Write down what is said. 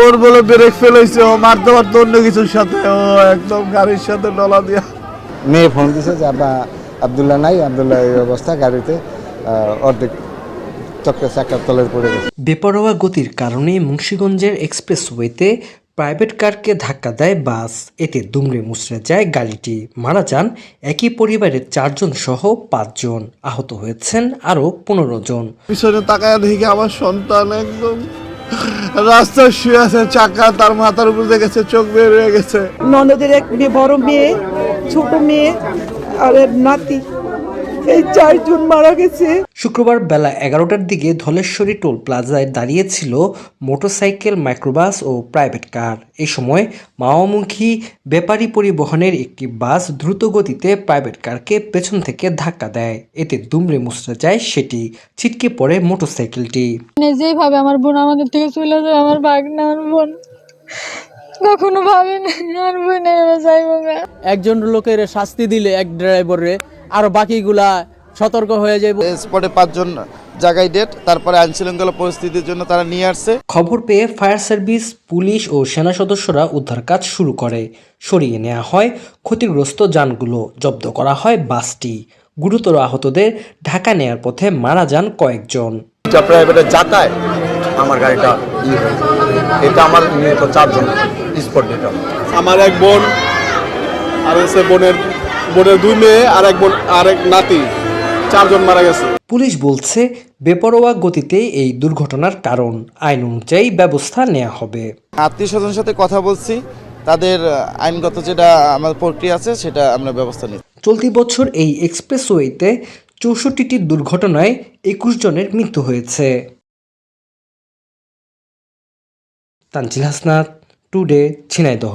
ওর বলে ব্রেক ফেলেছে ও মারতে মারতে অন্য কিছুর সাথে ও একদম গাড়ির সাথে ডলা দিয়া। মেয়ে ফোন দিছে যে আব্বা আবদুল্লাহ নাই আবদুল্লাহ এই অবস্থা গাড়িতে। অর্ধেক চক্র চাকার তলের পড়ে গেছে। বেপরোয়া গতির কারণে মুন্সীগঞ্জের এক্সপ্রেসওয়েতে প্রাইভেট কারকে ধাক্কা দেয় বাস এতে দুমড়ে মুচড়ে যায় গাড়িটি। মারা যান একই পরিবারের চারজন সহ পাঁচজন। আহত হয়েছেন আরও পনেরো জন। পিছনে তাকায় দেখি আমার সন্তান একদম রাস্তায় শুয়ে আছে চাকা তার মাথার উপর গেছে চোখ বের হয়ে গেছে। ননদের এক মেয়ে বড় মেয়ে ছোট মেয়ে আর নাতি। এই চারজন মারা গেছে। শুক্রবার বেলা এগারোটার দিকে ধলেশ্বরী টোল প্লাজায় দাঁড়িয়েছিল মোটরসাইকেল মাইক্রোবাস ও প্রাইভেট কার। এই সময় মাওমুখী ব্যাপারী পরিবহনের একটি বাস দ্রুত গতিতে প্রাইভেট কারকে পেছন থেকে ধাক্কা দেয়। এতে দুমড়ে মুচড়ে যায় সেটি। ছিটকে পড়ে মোটরসাইকেলটি। মানে যেভাবে আমার বোন আমাদের থেকে চলে যায় আমার ভাগ্নে আমার বোন। কখনো বোনের না। একজন লোকের শাস্তি দিলে এক ড্রাইভারে আর বাকিগুলা সতর্ক হয়ে যাবে স্পটে পাঁচজন জায়গায় ডেট তারপরে আইন শৃঙ্খলা পরিস্থিতির জন্য তারা নিয়ে আসছে। খবর পেয়ে ফায়ার সার্ভিস পুলিশ ও সেনা সদস্যরা উদ্ধার কাজ শুরু করে। সরিয়ে নেওয়া হয় ক্ষতিগ্রস্ত যানগুলো। জব্দ করা হয় বাসটি। গুরুতর আহতদের ঢাকা নেয়ার পথে মারা যান কয়েকজন। এটা প্রাইভেটে যাতায় আমার গাড়িটা ই হয়েছে এটা আমার নিহত চারজন স্পট ডেটা আমার এক বোন আর হচ্ছে বোনের বোনের দুই মেয়ে আর এক বোন আর এক নাতি চারজন মারা গেছে। পুলিশ বলছে বেপরোয়া গতিতে এই দুর্ঘটনার কারণ। আইন অনুযায়ী ব্যবস্থা নেওয়া হবে। আত্মীয় স্বজনের সাথে কথা বলছি তাদের আইনগত যেটা আমাদের প্রক্রিয়া আছে সেটা আমরা ব্যবস্থা নিই চলতি বছর এই এক্সপ্রেসওয়েতে চৌষট্টিটি দুর্ঘটনায় একুশ জনের মৃত্যু হয়েছে। তানজিল হাসনাত টুডে ঝিনাইদহ